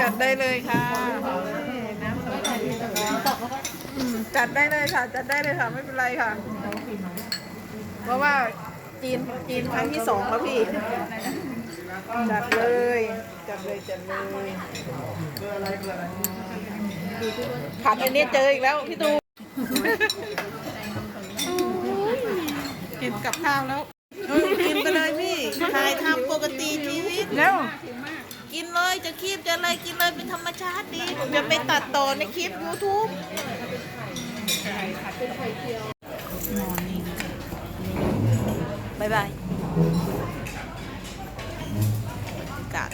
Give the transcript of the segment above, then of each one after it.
จัดได้เลยค่ะจัดได้เลยค่ะ จัดได้เลยค่ะไม่เป็นไรค่ะ เพราะว่าจีนจีนครั้งที่สองแล้วพี่ จัดเลยจัดเลยจัดเลยขัดอันนี้เจออีกแล้วพี่ตูกินกับข้าวแล้วกินไปเลยพี่ถ่ายทำปกติชีวิตแล้ว กินเลยจะคลิปจะอะไรกินเลยเป็นธรรมชาติดีผมจะไปตัดต่อในคลิป YouTube บายบายกาด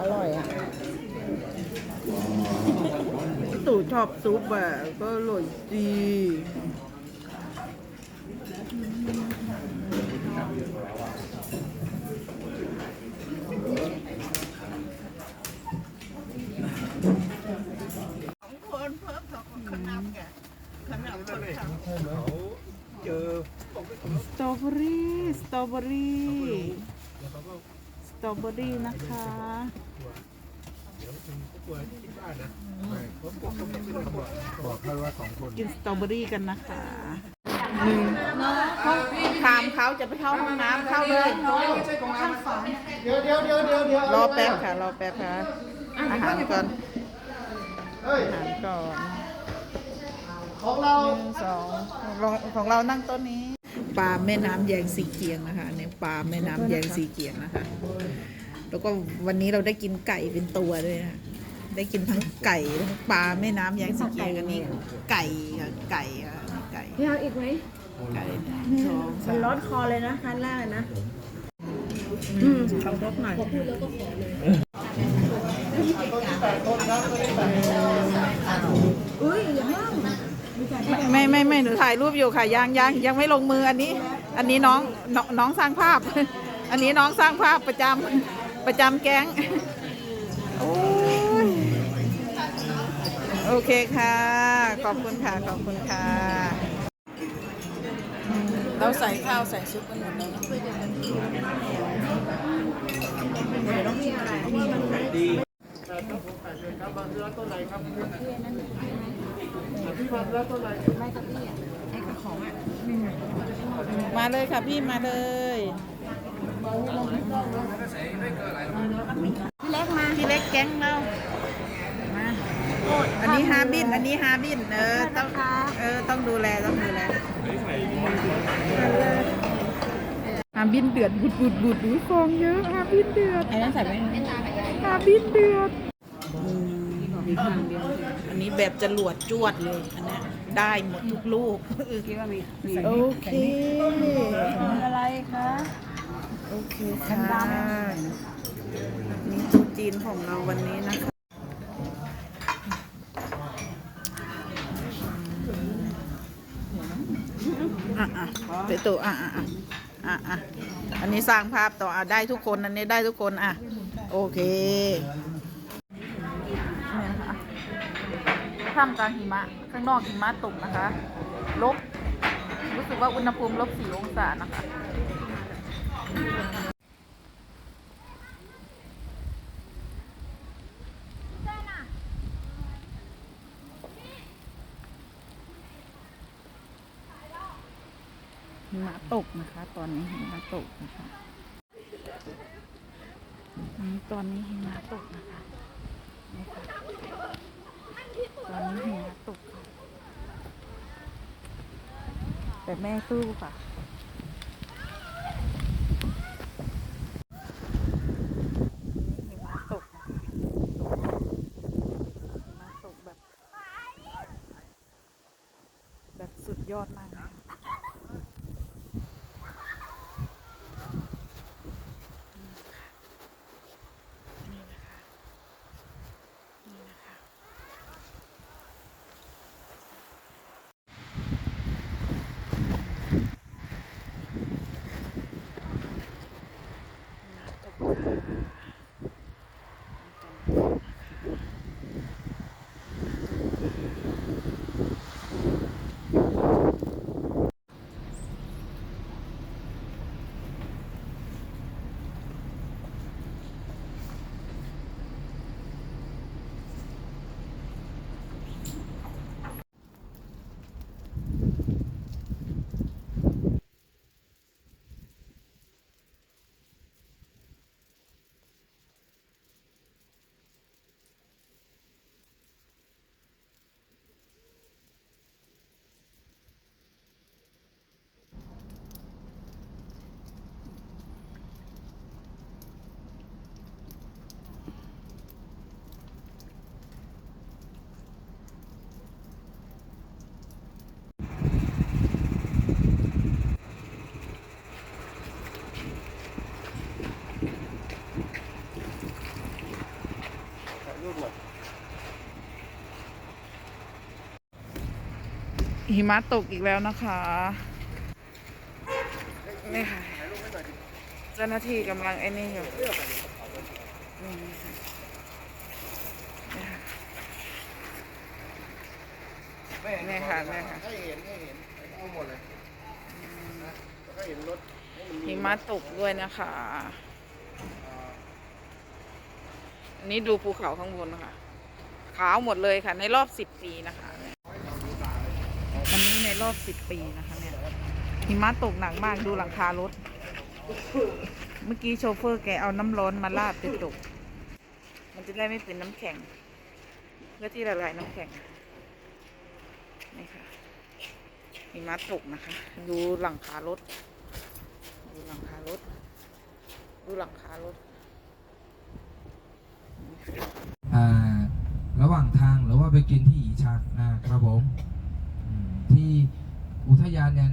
อร่อยอะ ซุปอะก็อร่อยดีสองคนเพิ่มสองคนขนาดแกขนาดคนทำเจอสตรอเบอรี่สตรอเบอรี่สตรอเบอรี่นะคะ บอกเขาว่าสองคนกินสตรอเบอรี่กันนะคะหนึ่งถามเขาจะไปเข้าห้องน้ำเข้าเลยเดี๋ยวเดี๋ยวเดี๋ยวเดี๋ยวเดี๋ยวรอแป๊บค่ะ รอแป๊บค่ะ อาหารก่อนเฮ้ยอาหารก่อนของเราหนึ่งสองของของเรานั่งโต้นนี้ ปลาแม่น้ำแยงสีเกียงนะคะเนี่ยปลาแม่น้ำแยงสีเกียงนะคะ แล้วก็วันนี้เราได้กินไก่เป็นตัวด้วยนะคะ ได้กินทั้งไก่ทั้งปลาแม่น้ำแยงสีเกียงอันนี้ไก่ค่ะไก่ค่ะไก่พี่เอาอีกไหมไก่สองมัสานมร้อนคอเลยนะคันแรกเลยนะ อืมเอารสหน่อยอุ้ยอย่าห้ามไม่ไม่ไม่หนูถ่ายรูปอยู่ค่ะยังยังยังไม่ลงมืออันนี้ อันนี้น้องน้องน้องสร้างภาพ อันนี้น้องสร้างภาพประจำประจำแก๊งโอ้ยโอเคค่ะ ขอบคุณค่ะ ขอบคุณค่ะ เราใส่ข้าวใส่ซุปกันหมดแล้วนะมาเลยค่ะพี่มาเลยพี่เล็กมาพี่เล็กแก๊งเรามา อันนี้ฮาบิน อันนี้ฮาบิน เออ ต้อง เออ ต้องดูแล ต้องดูแลฮาบินเดือดบุดบุดบุดดูฟองเยอะฮาบินเดือดไอ้นั่นใส่ไว้ฮาบินเดือดอันนี้แบบจรวดจวดเลย อันเนี้ยได้หมดทุกลูกคิดว่ามีมีโอเคอะไรคะ โอเคค่ะนี่ตุ๊จีนของเราวันนี้นะคะอะ ตูอะอะอะอะอะอันนี้สร้างภาพต่ออะได้ทุกคนอันนี้ได้ทุกคนอะโอเคเนี่ยนะคะท่ามกลางหิมะข้างนอกหิมะตกนะคะลบรู้สึกว่าอุณหภูมิลบสี่องศานะคะ หิมะตกนะคะ ตอนนี้หิมะตกนะคะตอนนี้หิมะตกนะคะตอนนี้หิมะตก แต่แม่สู้ค่ะหิมะตกนะคะหิมะตกแบบ แบบสุดยอดมากนะคะ นี่นะคะนี่นะคะตกค่ะ หิมะตกอีกแล้วนะคะนี่ค่ะเจ้าหน้าที่กำลังไอ้นี่อยู่นี่ค่ะนี่ค่ะให้เห็นให้เห็นเอาหมดเลยก็เห็นรถหิมะตกด้วยนะคะอันนี้ดูภูเขาข้างบนนะคะขาวหมดเลยค่ะ ในรอบสิบปีนะคะ รอบสิบปีนะคะเนี่ยหิมะตกหนักมากดูหลังคารถ เมื่อกี้โชเฟอร์แกเอาน้ำร้อนมาราดจะตก มันจะได้ไม่เป็นน้ำแข็ง เพื่อที่ละลายน้ำแข็งนี่ค่ะหิมะตกนะคะ ดูหลังคารถ ดูหลังคารถ ดูหลังคารถอ่าระหว่างทางหรือว่าไปกินที่อีชักนะครับผม ที่อุทยานเนี่ย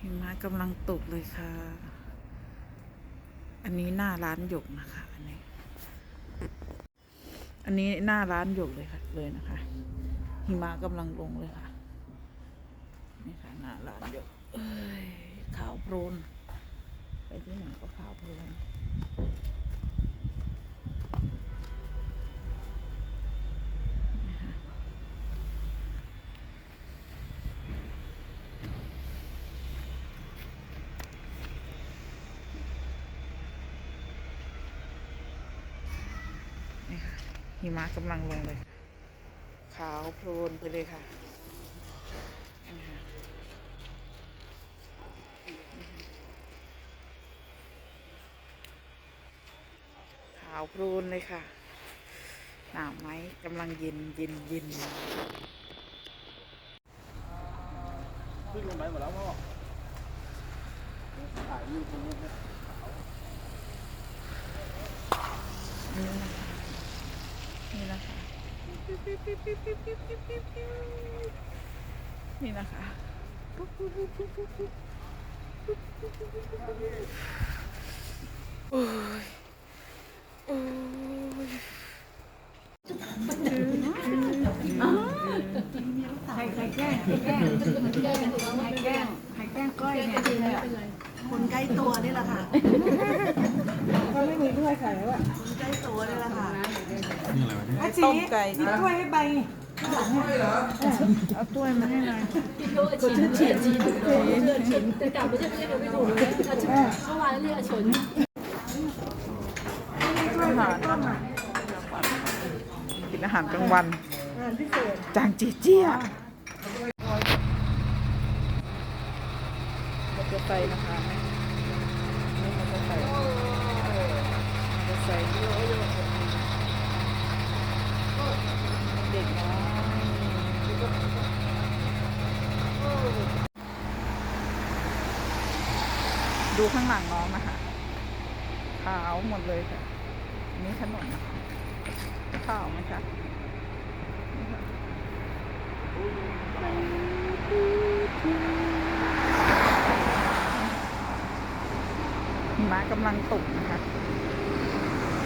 หิมะกำลังตกเลยค่ะ อันนี้หน้าร้านหยกนะคะ อันนี้ อันนี้หน้าร้านหยกเลยค่ะเลยนะคะ หิมะกำลังลงเลยค่ะ นี่ค่ะหน้าร้านหยกเอ้ยขาวโพลนไปที่ไหนก็ขาวโพลน หิมะกำลังลงเลย ขาวโพลนไปเลยค่ะนี่ค่ะขาวโพลนเลยค่ะหนาวไหมกำลังเย็นเย็นเย็นขึ้นลงไปหมดแล้วพ่อถ่ายรูปตรงนี้นะ นี่นะคะ นี่นะคะโอ้ยโอ้ยใครใครแกล้งใครแกล้งใครแกล้งใครแกล้งก้อยเนี่ยคนใกล้ตัวนี่แหละค่ะ ก็ไม่มีถ้วยใส่แล้วอะคนใกล้ตัวนี่แหละค่ะ นี่อะไรวะเนี่ยอต้มไก่ มีถ้วยให้ใบเอาถ้วยมาให้หน่อยเฉินเฉินเฉินเฉียนแต่กลับไม่ใช่ไม่ใช่ไม่ถูเลยเมื่อวานเรียกเฉินอาหารกินอาหารกลางวัน จางจีเจี้ยมอเตอร์ไซนะคะนี่มอเตอร์ไซค์มอเตอร์ไซ หลังน้องนะคะขาวหมดเลยค่ะนี่ถนนนะคะขาวไหมคะมะกำลังตกนะคะ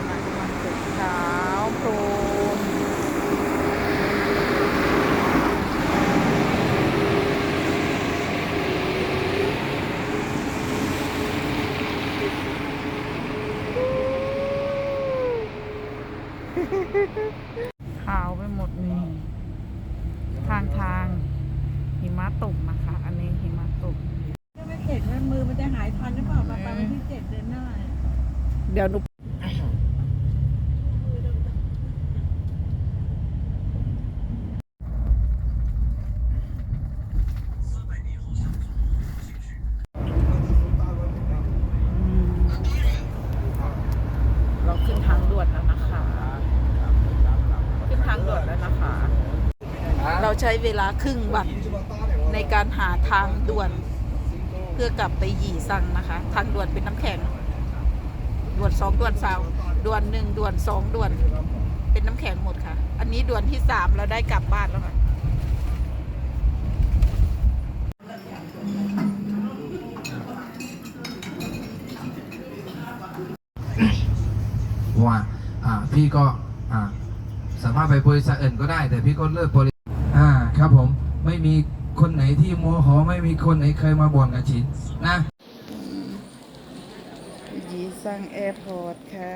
มะกำลังตกขาวโพลน ขาวไปหมดนี่ทางทางหิมะตกนะคะ อันนี้หิมะตกถ้าไม่เจ็ดมันมือมันจะหายทันหรือเปล่ามาไปวันที่เจ็ดเดือนหน้า เดี๋ยวหนูเราขึ้นทางด่วนแล้วนะคะ ขึ้นทางด่วนแล้วนะคะ เรา ใช้เวลาครึ่งวันในการหาทางด่วน เพื่อกลับไปหยี่ซังนะคะ ทางด่วนเป็นน้ำแข็ง ด่วนสองด่วนสามด่วนหนึ่งด่วนสองด่วน เป็นน้ำแข็งหมดค่ะ อันนี้ด่วนที่สามเราได้กลับบ้านแล้วค่ะว่าพี่ก็สามารถไปบริษัทอื่นก็ได้ แต่พี่ก็เลือกบริ อ่าครับผมไม่มีคนไหนที่โมโหไม่มีคนไหนเคยมาบ่นกับฉินนะยีซังแอร์พอร์ตค่ะ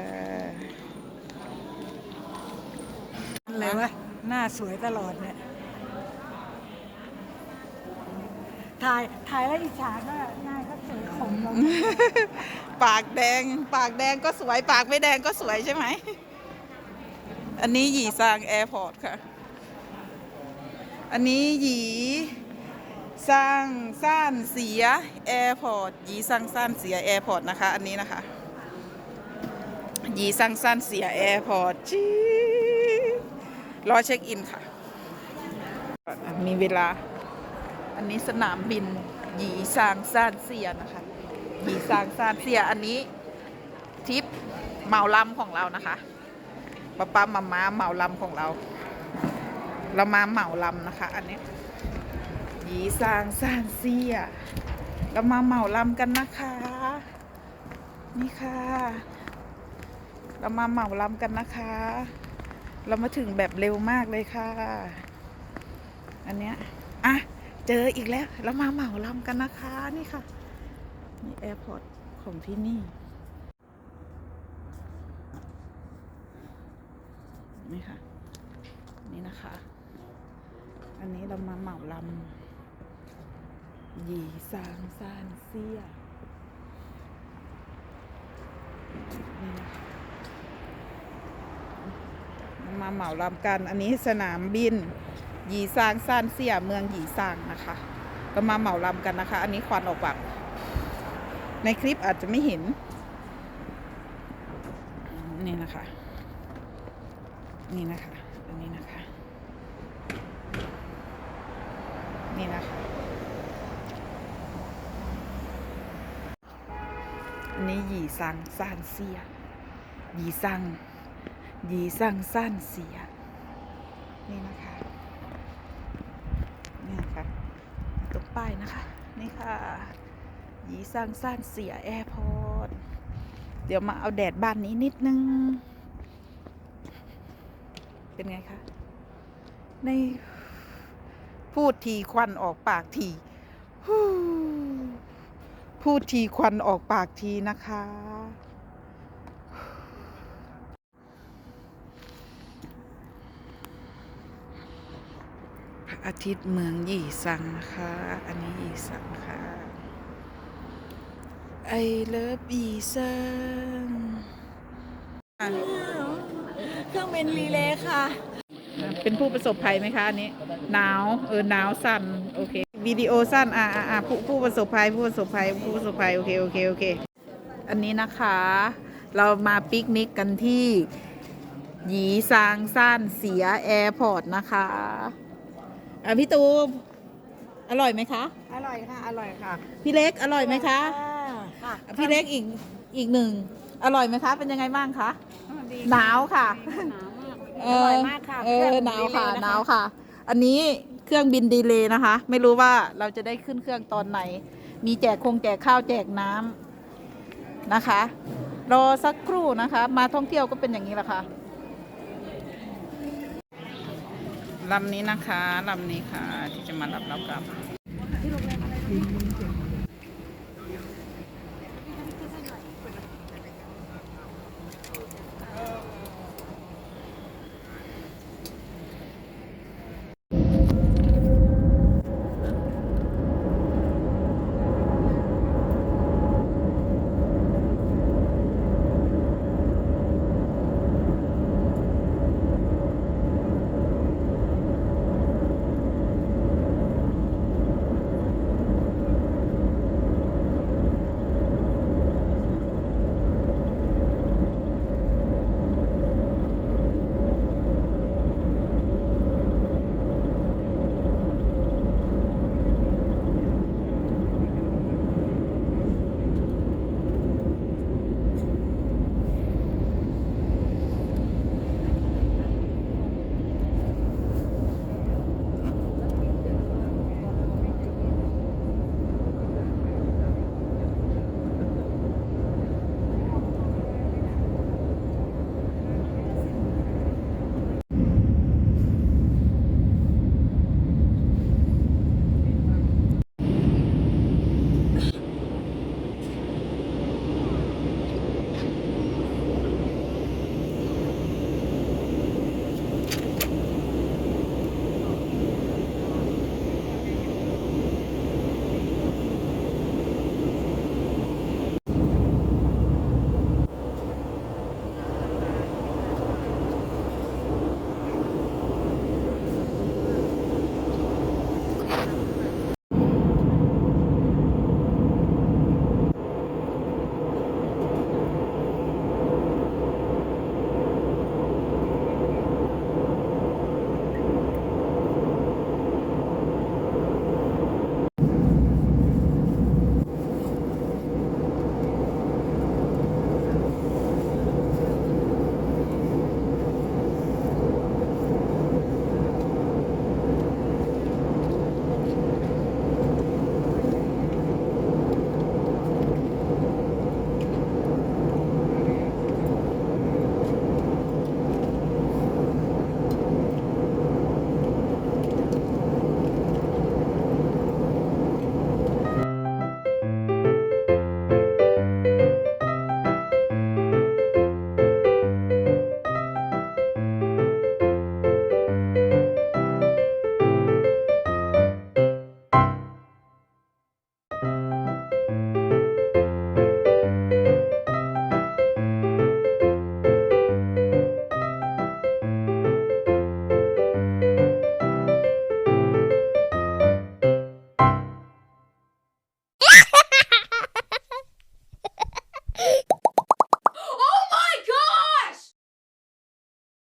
อะไรวะหน้าสวยตลอดเนี่ยถ่ายถ่ายแล้วอิจฉาก็หน้าก็สวยขมลงปากแดง ปากแดงก็สวย ปากไม่แดงก็สวยใช่ไหม อันนี้หยีซางแอร์พอร์ตค่ะ อันนี้หยีสร้างซ่านเสียแอร์พอร์ตหยีสร้างซ่านเสียแอร์พอร์ตนะคะ อันนี้นะคะหยีสร้างซ่านเสียแอร์พอร์ตจีรอเช็คอินค่ะ มีเวลา อันนี้สนามบินหยีซางซานเซียนะคะหยีซางซานเซียอันนี้ทริปเหมาลำของเรานะคะป้าป้ามามาเหมาลำของเรา เรามาเหมาลำนะคะ อันนี้ยีซางซานเซียเรามาเหมาลำกันนะคะ นี่ค่ะ เรามาเหมาลำกันนะคะ เรามาถึงแบบเร็วมากเลยค่ะ อันเนี้ยอะเจออีกแล้ว เรามาเหมาลำกันนะคะนี่ค่ะ นี่แอร์พอร์ตของที่นี่นี่ค่ะ นี่นะคะ อันนี้เรามาเหมาลำหยีซางซานเซียนี่นะคะมาเหมาลำกัน อันนี้สนามบินหยีซางซานเซียเมืองหยีซางนะคะ ก็มาเหมาลำกันนะคะ อันนี้ควันออกปากในคลิปอาจจะไม่เห็น นี่นะคะ นี่นะคะ อันนี้นะคะ นี่นะคะ อันนี้หยีซังซานเซียหยีซังหยีซังซานเซีย นี่นะคะนี่ค่ะตรงป้ายนะคะ นี่ค่ะหยีสร้างซ่านเสียแอร์พอร์ตเดี๋ยวมาเอาแดดบ้านนี้นิดนึง เป็นไงคะใน พูดทีควันออกปากทีพูดทีควันออกปากทีนะคะ พระอาทิตย์เมืองหยี่ซังนะคะ อันนี้หยี่ซังค่ะ I love หยี่ซังเครื่องเบินรีเลย์ค่ะ เป็นผู้ประสบภัยไหมคะอันนี้ หนาว เออหนาวสั้นโอเค วิดีโอสั้น อ่าอ่าผู้ผู้ประสบภัย ผู้ประสบภัย ผู้ประสบภัย โอเค โอเค โอเค อันนี้นะคะ เรามาปิกนิกกันที่หยีซางซ่านเสียแอร์พอร์ตนะคะ อะพี่ตูมอร่อยไหมคะ อร่อยค่ะ อร่อยค่ะพี่เล็กอร่อยไหมคะ ค่ะพี่เล็กอีกอีกหนึ่ง อร่อยไหมคะ เป็นยังไงบ้างคะหนาวค่ะอร่อยมากค่ะ เอเครื่อองหนาวค่ะดีเลยนะคะหนาวค่ะ อันนี้เครื่องบินดีเลย์นะคะ ไม่รู้ว่าเราจะได้ขึ้นเครื่องตอนไหน มีแจกคงแจกข้าวแจกน้ำนะคะ รอสักครู่นะคะ มาท่องเที่ยวก็เป็นอย่างนี้แหละค่ะลำนี้นะคะลำนี้ค่ะ ที่จะมารับเรากลับ